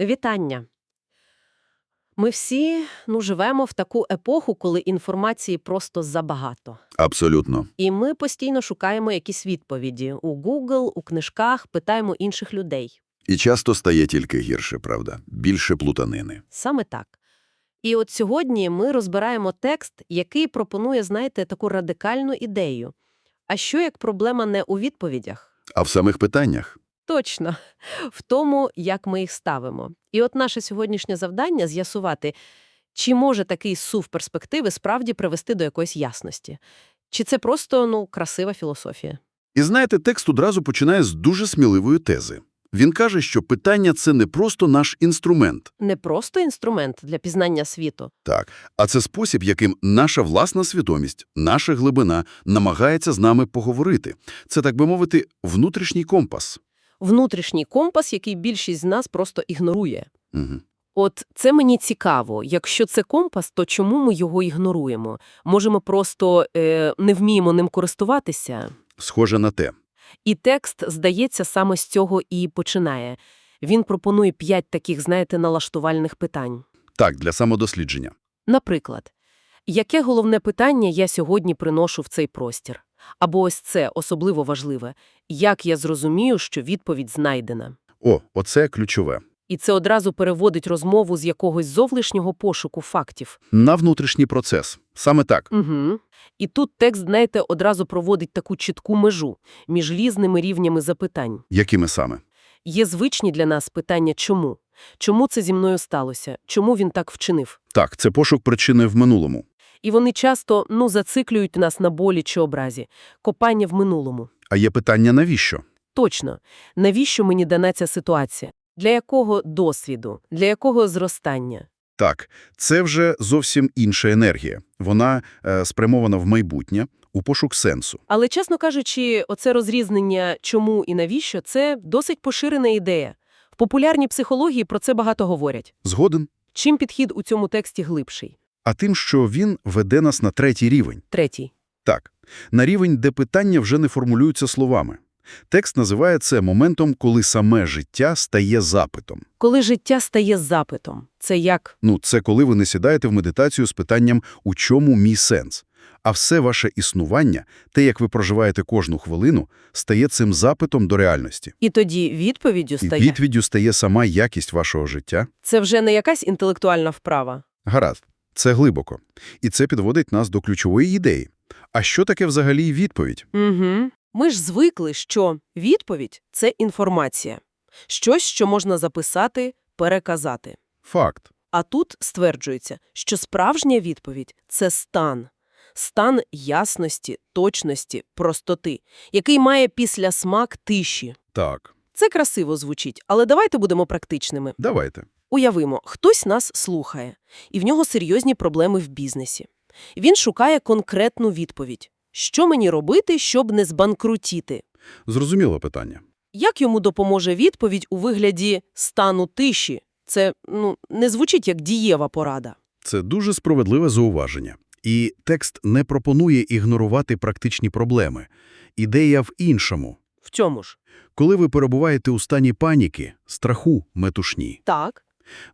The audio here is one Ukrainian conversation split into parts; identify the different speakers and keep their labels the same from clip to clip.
Speaker 1: Вітання. Ми всі ну, живемо в таку епоху, коли інформації просто забагато.
Speaker 2: Абсолютно.
Speaker 1: І ми постійно шукаємо якісь відповіді у Google, у книжках, питаємо інших людей.
Speaker 2: І часто стає тільки гірше, правда? Більше плутанини.
Speaker 1: Саме так. І от сьогодні ми розбираємо текст, який пропонує, знаєте, таку радикальну ідею. А що як проблема не у відповідях?
Speaker 2: А в самих питаннях?
Speaker 1: Точно, в тому, як ми їх ставимо. І от наше сьогоднішнє завдання – з'ясувати, чи може такий сув перспективи справді привести до якоїсь ясності. Чи це просто, ну, красива філософія?
Speaker 2: І знаєте, текст одразу починає з дуже сміливої тези. Він каже, що питання – це не просто наш інструмент.
Speaker 1: Не просто інструмент для пізнання світу.
Speaker 2: Так, а це спосіб, яким наша власна свідомість, наша глибина намагається з нами поговорити. Це, так би мовити, внутрішній компас.
Speaker 1: Внутрішній компас, який більшість з нас просто ігнорує.
Speaker 2: Угу.
Speaker 1: От це мені цікаво. Якщо це компас, то чому ми його ігноруємо? Може, ми просто е, не вміємо ним користуватися?
Speaker 2: Схоже на те.
Speaker 1: І текст, здається, саме з цього і починає. Він пропонує п'ять таких, знаєте, налаштувальних питань.
Speaker 2: Так, для самодослідження.
Speaker 1: Наприклад, яке головне питання я сьогодні приношу в цей простір? Або ось це особливо важливе. Як я зрозумію, що відповідь знайдена?
Speaker 2: О, оце ключове.
Speaker 1: І це одразу переводить розмову з якогось зовнішнього пошуку фактів.
Speaker 2: На внутрішній процес. Саме так.
Speaker 1: Угу. І тут текст, знаєте, одразу проводить таку чітку межу між різними рівнями запитань.
Speaker 2: Якими саме?
Speaker 1: Є звичні для нас питання «чому?». Чому це зі мною сталося? Чому він так вчинив?
Speaker 2: Так, це пошук причини в минулому.
Speaker 1: І вони часто, ну, зациклюють нас на болі чи образі. Копання в минулому.
Speaker 2: А є питання навіщо?
Speaker 1: Точно. Навіщо мені дана ця ситуація? Для якого досвіду? Для якого зростання?
Speaker 2: Так, це вже зовсім інша енергія. Вона е, спрямована в майбутнє, у пошук сенсу.
Speaker 1: Але, чесно кажучи, оце розрізнення «чому» і «навіщо» – це досить поширена ідея. В популярній психології про це багато говорять.
Speaker 2: Згоден?
Speaker 1: Чим підхід у цьому тексті глибший?
Speaker 2: А тим, що він веде нас на третій рівень.
Speaker 1: Третій.
Speaker 2: Так, на рівень, де питання вже не формулюються словами. Текст називає це моментом, коли саме життя стає запитом.
Speaker 1: Коли життя стає запитом. Це як?
Speaker 2: Ну, це коли ви не сідаєте в медитацію з питанням «у чому мій сенс?», а все ваше існування, те, як ви проживаєте кожну хвилину, стає цим запитом до реальності.
Speaker 1: І тоді відповіддю
Speaker 2: І
Speaker 1: стає.
Speaker 2: відповіддю стає сама якість вашого життя.
Speaker 1: Це вже не якась інтелектуальна вправа.
Speaker 2: Гаразд, це глибоко. І це підводить нас до ключової ідеї. А що таке взагалі відповідь?
Speaker 1: Угу. Ми ж звикли, що відповідь – це інформація. Щось, що можна записати, переказати.
Speaker 2: Факт.
Speaker 1: А тут стверджується, що справжня відповідь – це стан. Стан ясності, точності, простоти, який має післясмак тиші.
Speaker 2: Так,
Speaker 1: Це красиво звучить, але давайте будемо практичними.
Speaker 2: давайте.
Speaker 1: Уявимо, хтось нас слухає, і в нього серйозні проблеми в бізнесі. Він шукає конкретну відповідь. Що мені робити, щоб не збанкрутіти?
Speaker 2: Зрозуміло питання.
Speaker 1: Як йому допоможе відповідь у вигляді стану тиші? Це ну, не звучить як дієва порада.
Speaker 2: Це дуже справедливе зауваження. І текст не пропонує ігнорувати практичні проблеми. Ідея в іншому.
Speaker 1: В цьому ж.
Speaker 2: Коли ви перебуваєте у стані паніки, страху, метушні,
Speaker 1: Так.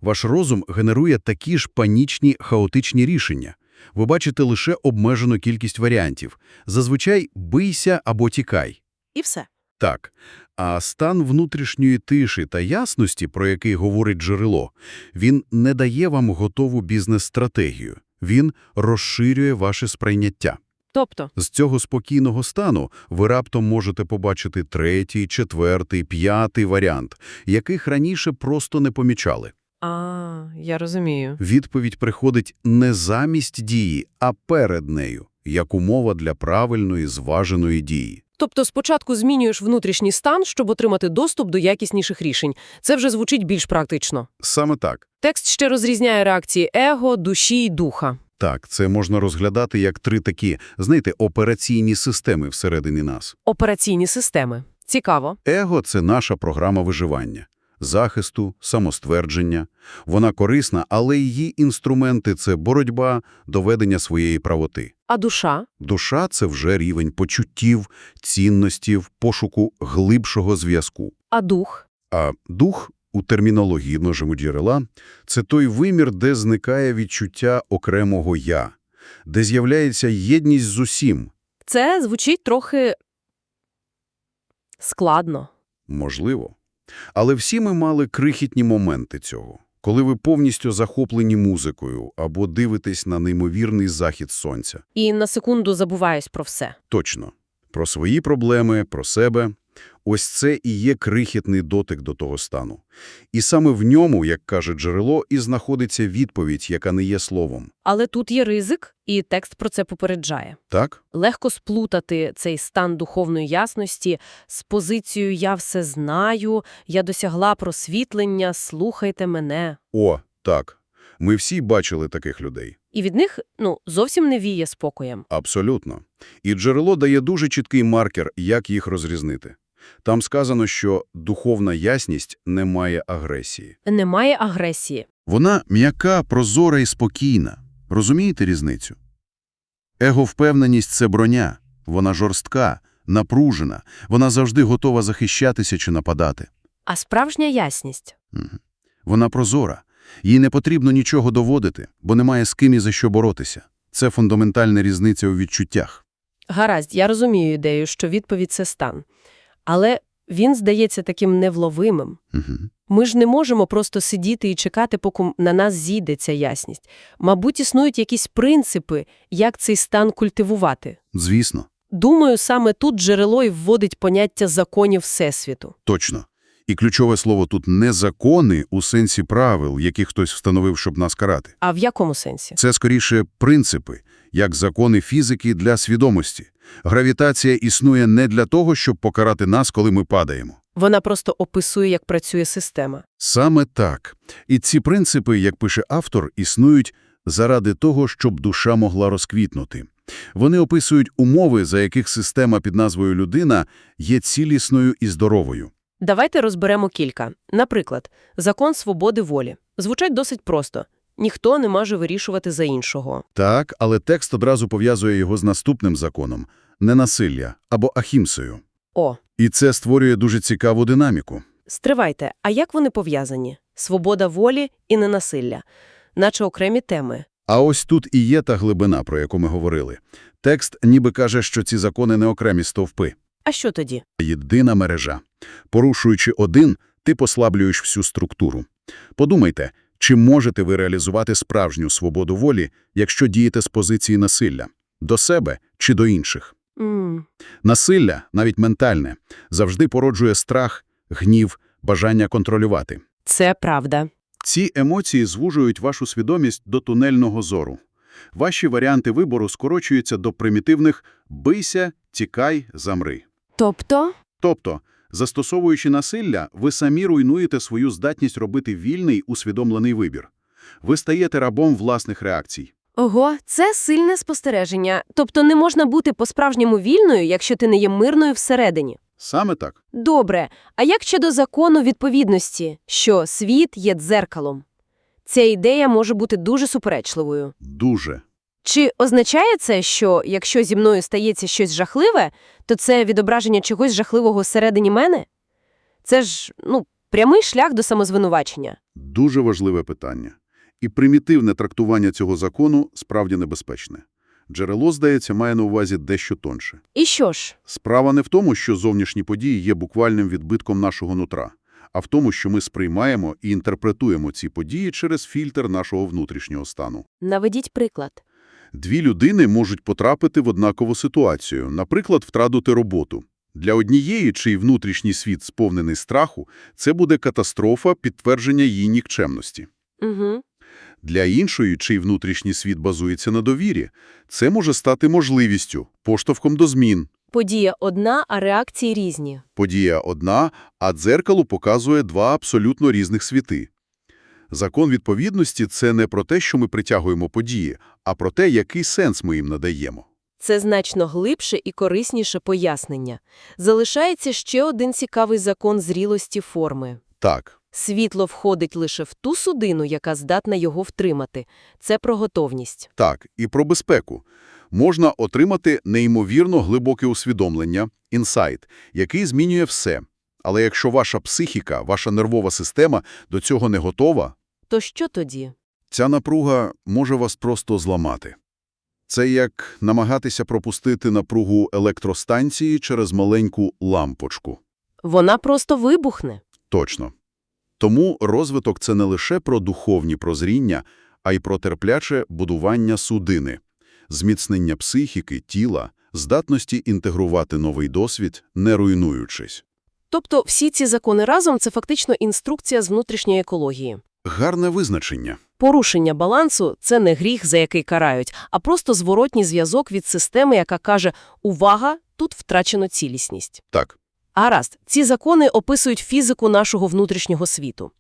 Speaker 2: Ваш розум генерує такі ж панічні, хаотичні рішення. Ви бачите лише обмежену кількість варіантів. Зазвичай «бийся» або «тікай».
Speaker 1: І все.
Speaker 2: Так, а стан внутрішньої тиші та ясності, про який говорить джерело, він не дає вам готову бізнес-стратегію. Він розширює ваше сприйняття.
Speaker 1: Тобто,
Speaker 2: З цього спокійного стану ви раптом можете побачити третій, четвертий, п'ятий варіант, яких раніше просто не помічали.
Speaker 1: а, я розумію.
Speaker 2: Відповідь приходить не замість дії, а перед нею, як умова для правильної, зваженої дії.
Speaker 1: Тобто спочатку змінюєш внутрішній стан, щоб отримати доступ до якісніших рішень. Це вже звучить більш практично.
Speaker 2: Саме так.
Speaker 1: Текст ще розрізняє реакції его, душі і духа.
Speaker 2: Так, це можна розглядати як три такі, знаєте, операційні системи всередині нас.
Speaker 1: Операційні системи. Цікаво.
Speaker 2: Его – це наша програма виживання, захисту, самоствердження. Вона корисна, але її інструменти – це боротьба, доведення своєї правоти.
Speaker 1: А душа?
Speaker 2: Душа – це вже рівень почуттів, цінностів, пошуку глибшого зв'язку.
Speaker 1: А дух?
Speaker 2: А дух – у термінології нашого джерела – це той вимір, де зникає відчуття окремого «я», де з'являється єдність з усім.
Speaker 1: Це звучить трохи складно.
Speaker 2: Можливо. Але всі ми мали крихітні моменти цього. Коли ви повністю захоплені музикою або дивитесь на неймовірний захід сонця.
Speaker 1: І на секунду забуваюсь про все.
Speaker 2: Точно. Про свої проблеми, про себе. Ось це і є крихітний дотик до того стану. І саме в ньому, як каже джерело, і знаходиться відповідь, яка не є словом.
Speaker 1: Але тут є ризик, і текст про це попереджає.
Speaker 2: Так?
Speaker 1: Легко сплутати цей стан духовної ясності з позицією «я все знаю», «я досягла просвітлення», «слухайте мене».
Speaker 2: О, так. Ми всі бачили таких людей.
Speaker 1: І від них, ну, зовсім не віє спокоєм.
Speaker 2: Абсолютно. І джерело дає дуже чіткий маркер, як їх розрізнити. Там сказано, що духовна ясність не має агресії.
Speaker 1: Немає агресії.
Speaker 2: Вона м'яка, прозора і спокійна. Розумієте різницю? Его-впевненість – це броня. Вона жорстка, напружена. Вона завжди готова захищатися чи нападати.
Speaker 1: А справжня ясність?
Speaker 2: Мгм. Вона прозора. Їй не потрібно нічого доводити, бо немає з ким і за що боротися. Це фундаментальна різниця у відчуттях.
Speaker 1: Гаразд, я розумію ідею, що відповідь – це стан. Але він здається таким невловимим.
Speaker 2: Угу.
Speaker 1: Ми ж не можемо просто сидіти і чекати, поки на нас зійде ця ясність. Мабуть, існують якісь принципи, як цей стан культивувати.
Speaker 2: Звісно.
Speaker 1: Думаю, саме тут джерело і вводить поняття законів Всесвіту.
Speaker 2: Точно. І ключове слово тут не закони у сенсі правил, які хтось встановив, щоб нас карати.
Speaker 1: А в якому сенсі?
Speaker 2: Це скоріше принципи, як закони фізики для свідомості. Гравітація існує не для того, щоб покарати нас, коли ми падаємо.
Speaker 1: Вона просто описує, як працює система.
Speaker 2: Саме так. І ці принципи, як пише автор, існують заради того, щоб душа могла розквітнути. Вони описують умови, за яких система під назвою «людина» є цілісною і здоровою.
Speaker 1: Давайте розберемо кілька. Наприклад, закон свободи волі. Звучать досить просто. Ніхто не може вирішувати за іншого.
Speaker 2: Так, але текст одразу пов'язує його з наступним законом – ненасилля або ахімсою.
Speaker 1: О,
Speaker 2: І це створює дуже цікаву динаміку.
Speaker 1: стривайте, а як вони пов'язані? Свобода волі і ненасилля. Наче окремі теми.
Speaker 2: А ось тут і є та глибина, про яку ми говорили. Текст ніби каже, що ці закони не окремі стовпи.
Speaker 1: А що тоді?
Speaker 2: Єдина мережа. Порушуючи один, ти послаблюєш всю структуру. Подумайте, чи можете ви реалізувати справжню свободу волі, якщо дієте з позиції насилля? До себе чи до інших?
Speaker 1: М,
Speaker 2: Насилля, навіть ментальне, завжди породжує страх, гнів, бажання контролювати.
Speaker 1: Це правда.
Speaker 2: Ці емоції звужують вашу свідомість до тунельного зору. Ваші варіанти вибору скорочуються до примітивних «бийся», «тікай», «замри».
Speaker 1: Тобто?
Speaker 2: Тобто, застосовуючи насилля, ви самі руйнуєте свою здатність робити вільний, усвідомлений вибір. Ви стаєте рабом власних реакцій.
Speaker 1: Ого, це сильне спостереження. Тобто не можна бути по-справжньому вільною, якщо ти не є мирною всередині.
Speaker 2: Саме так.
Speaker 1: Добре, а як щодо закону відповідності, що світ є дзеркалом? Ця ідея може бути дуже суперечливою.
Speaker 2: Дуже.
Speaker 1: Чи означає це, що якщо зі мною стається щось жахливе, то це відображення чогось жахливого всередині мене? Це ж, ну, прямий шлях до самозвинувачення.
Speaker 2: Дуже важливе питання. І примітивне трактування цього закону справді небезпечне. Джерело, здається, має на увазі дещо тонше.
Speaker 1: І що ж?
Speaker 2: Справа не в тому, що зовнішні події є буквальним відбитком нашого нутра, а в тому, що ми сприймаємо і інтерпретуємо ці події через фільтр нашого внутрішнього стану.
Speaker 1: Наведіть приклад.
Speaker 2: Дві людини можуть потрапити в однакову ситуацію, наприклад, втратити роботу. Для однієї, чий внутрішній світ сповнений страху, це буде катастрофа, підтвердження її нікчемності.
Speaker 1: Угу.
Speaker 2: Для іншої, чий внутрішній світ базується на довірі, це може стати можливістю, поштовхом до змін.
Speaker 1: Подія одна, а реакції різні.
Speaker 2: Подія одна, а дзеркало показує два абсолютно різних світи. Закон відповідності – це не про те, що ми притягуємо події, а про те, який сенс ми їм надаємо.
Speaker 1: Це значно глибше і корисніше пояснення. Залишається ще один цікавий закон зрілості форми.
Speaker 2: Так,
Speaker 1: Світло входить лише в ту судину, яка здатна його втримати. Це про готовність.
Speaker 2: так, і про безпеку. Можна отримати неймовірно глибоке усвідомлення, інсайт, який змінює все. Але якщо ваша психіка, ваша нервова система до цього не готова,
Speaker 1: То що тоді?
Speaker 2: ця напруга може вас просто зламати. Це як намагатися пропустити напругу електростанції через маленьку лампочку.
Speaker 1: Вона просто вибухне.
Speaker 2: Точно. Тому розвиток – це не лише про духовні прозріння, а й про терпляче будування судини, зміцнення психіки, тіла, здатності інтегрувати новий досвід, не руйнуючись.
Speaker 1: Тобто всі ці закони разом – це фактично інструкція з внутрішньої екології.
Speaker 2: Гарне визначення.
Speaker 1: Порушення балансу – це не гріх, за який карають, а просто зворотній зв'язок від системи, яка каже «Увага! Тут втрачено цілісність».
Speaker 2: Так.
Speaker 1: Гаразд, ці закони описують фізику нашого внутрішнього світу.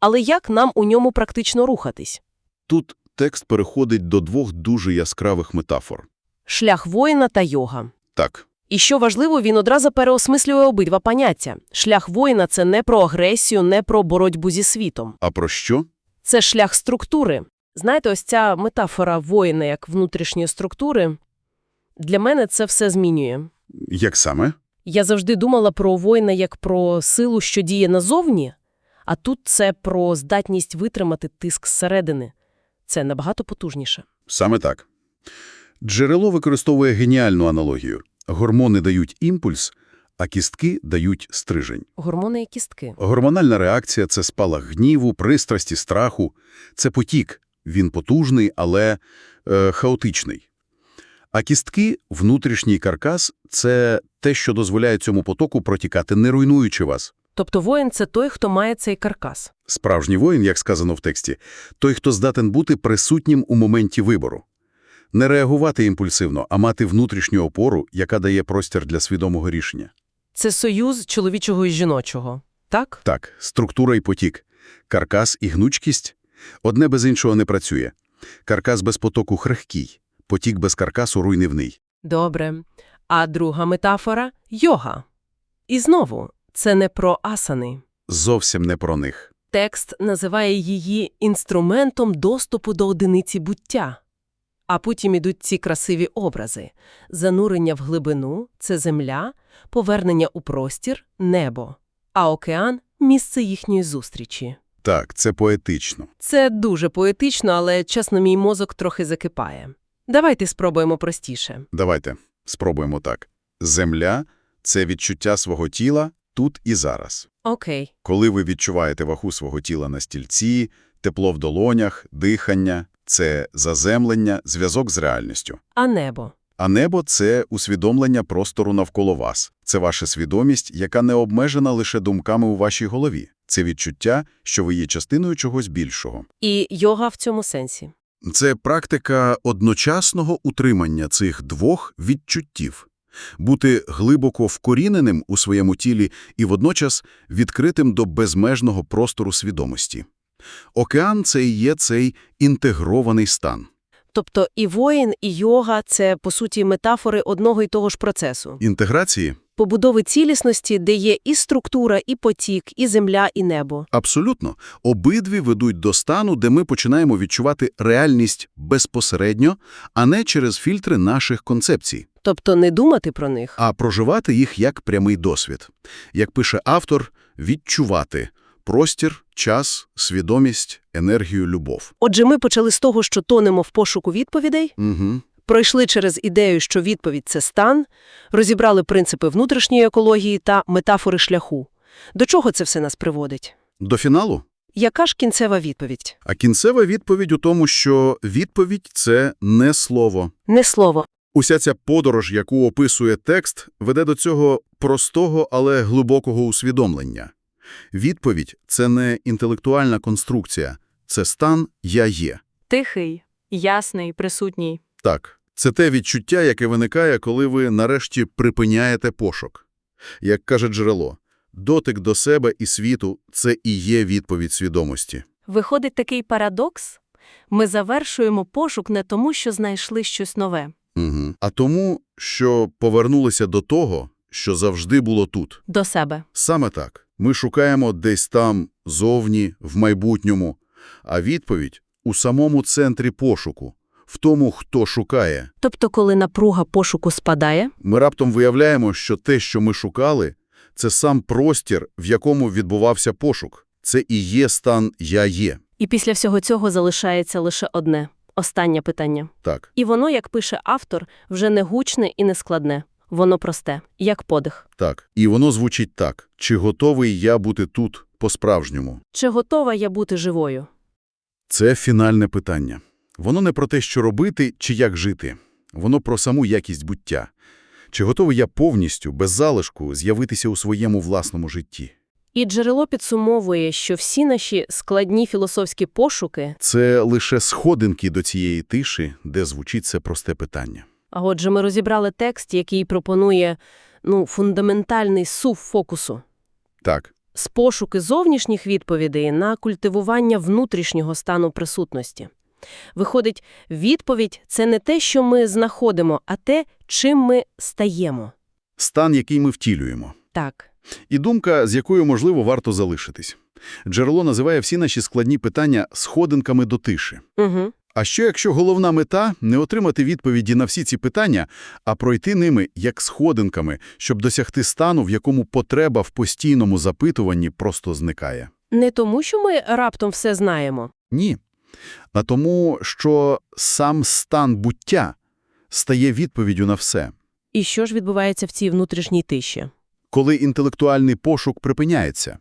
Speaker 1: Але як нам у ньому практично рухатись?
Speaker 2: Тут текст переходить до двох дуже яскравих метафор.
Speaker 1: Шлях воїна та йога.
Speaker 2: Так,
Speaker 1: І що важливо, він одразу переосмислює обидва поняття. Шлях воїна – це не про агресію, не про боротьбу зі світом.
Speaker 2: а про що?
Speaker 1: Це шлях структури. Знаєте, ось ця метафора воїна як внутрішньої структури, для мене це все змінює.
Speaker 2: Як саме?
Speaker 1: Я завжди думала про воїна як про силу, що діє назовні, а тут це про здатність витримати тиск зсередини. Це набагато потужніше.
Speaker 2: Саме так. Джерело використовує геніальну аналогію. Гормони дають імпульс, а кістки дають стрижень.
Speaker 1: Гормони і кістки.
Speaker 2: Гормональна реакція – це спалах гніву, пристрасті, страху. Це потік. Він потужний, але е, хаотичний. А кістки – внутрішній каркас – це те, що дозволяє цьому потоку протікати, не руйнуючи вас.
Speaker 1: Тобто воїн – це той, хто має цей каркас.
Speaker 2: Справжній воїн, як сказано в тексті, той, хто здатен бути присутнім у моменті вибору. Не реагувати імпульсивно, а мати внутрішню опору, яка дає простір для свідомого рішення.
Speaker 1: Це союз чоловічого і жіночого. Так?
Speaker 2: Так, структура і потік. Каркас і гнучкість – одне без іншого не працює. Каркас без потоку крихкий, потік без каркасу руйнівний.
Speaker 1: Добре. А друга метафора – йога. І знову, це не про асани.
Speaker 2: Зовсім не про них.
Speaker 1: Текст називає її інструментом доступу до одиниці буття. А потім ідуть ці красиві образи. Занурення в глибину – це земля, повернення у простір – небо, а океан – місце їхньої зустрічі.
Speaker 2: Так, це поетично.
Speaker 1: Це дуже поетично, але, чесно, мій мозок трохи закипає. Давайте спробуємо простіше.
Speaker 2: Давайте спробуємо так. Земля – це відчуття свого тіла тут і зараз.
Speaker 1: Окей.
Speaker 2: Коли ви відчуваєте вагу свого тіла на стільці, тепло в долонях, дихання – це заземлення, зв'язок з реальністю.
Speaker 1: А небо?
Speaker 2: А небо – це усвідомлення простору навколо вас. Це ваша свідомість, яка не обмежена лише думками у вашій голові. Це відчуття, що ви є частиною чогось більшого.
Speaker 1: І йога в цьому сенсі.
Speaker 2: Це практика одночасного утримання цих двох відчуттів. Бути глибоко вкоріненим у своєму тілі і водночас відкритим до безмежного простору свідомості. Океан – це і є цей інтегрований стан.
Speaker 1: Тобто і воїн, і йога – це, по суті, метафори одного і того ж процесу.
Speaker 2: Інтеграції
Speaker 1: Побудови цілісності, де є і структура, і потік, і земля, і небо.
Speaker 2: Абсолютно. Обидві ведуть до стану, де ми починаємо відчувати реальність безпосередньо, а не через фільтри наших концепцій,
Speaker 1: Тобто не думати про них.
Speaker 2: а проживати їх як прямий досвід. Як пише автор, відчувати простір, час, свідомість, енергію, любов.
Speaker 1: Отже, ми почали з того, що тонемо в пошуку відповідей,
Speaker 2: Угу.
Speaker 1: пройшли через ідею, що відповідь – це стан, розібрали принципи внутрішньої екології та метафори шляху. До чого це все нас приводить?
Speaker 2: До фіналу?
Speaker 1: Яка ж кінцева відповідь?
Speaker 2: А кінцева відповідь у тому, що відповідь – це не слово.
Speaker 1: Не слово.
Speaker 2: Уся ця подорож, яку описує текст, веде до цього простого, але глибокого усвідомлення. Відповідь – це не інтелектуальна конструкція, це стан «я є».
Speaker 3: Тихий, ясний, присутній.
Speaker 2: Так, це те відчуття, яке виникає, коли ви нарешті припиняєте пошук. Як каже джерело, дотик до себе і світу – це і є відповідь свідомості.
Speaker 3: Виходить такий парадокс? Ми завершуємо пошук не тому, що знайшли щось нове.
Speaker 2: Угу. А тому, що повернулися до того, що завжди було тут.
Speaker 3: До себе.
Speaker 2: Саме так. Ми шукаємо десь там, зовні, в майбутньому, а відповідь – у самому центрі пошуку, в тому, хто шукає.
Speaker 1: Тобто, коли напруга пошуку спадає,
Speaker 2: Ми раптом виявляємо, що те, що ми шукали, Це сам простір, в якому відбувався пошук. Це і є стан «я є».
Speaker 1: І після всього цього залишається лише одне – останнє питання.
Speaker 2: Так.
Speaker 1: І воно, як пише автор, вже не гучне і не складне. Воно просте, як подих.
Speaker 2: Так. І воно звучить так. Чи готовий я бути тут по-справжньому?
Speaker 1: Чи готова я бути живою?
Speaker 2: Це фінальне питання. Воно не про те, що робити чи як жити. Воно про саму якість буття. Чи готовий я повністю, без залишку, з'явитися у своєму власному житті?
Speaker 1: І джерело підсумовує, що всі наші складні філософські пошуки,
Speaker 2: Це лише сходинки до цієї тиші, де звучить це просте питання.
Speaker 1: А отже ми розібрали текст, який пропонує ну, фундаментальний сув фокусу.
Speaker 2: Так.
Speaker 1: з пошуки зовнішніх відповідей на культивування внутрішнього стану присутності. Виходить, відповідь – це не те, що ми знаходимо, а те, чим ми стаємо.
Speaker 2: Стан, який ми втілюємо.
Speaker 1: Так.
Speaker 2: І думка, з якою, можливо, варто залишитись. Джерело називає всі наші складні питання сходинками до тиші.
Speaker 1: Угу.
Speaker 2: А що, якщо головна мета – не отримати відповіді на всі ці питання, а пройти ними як сходинками, щоб досягти стану, в якому потреба в постійному запитуванні просто зникає?
Speaker 1: Не тому, що ми раптом все знаємо.
Speaker 2: Ні. А тому, що сам стан буття стає відповіддю на все.
Speaker 1: І що ж відбувається в цій внутрішній тиші?
Speaker 2: Коли інтелектуальний пошук припиняється.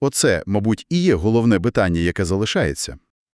Speaker 2: Оце, мабуть, і є головне питання, яке залишається.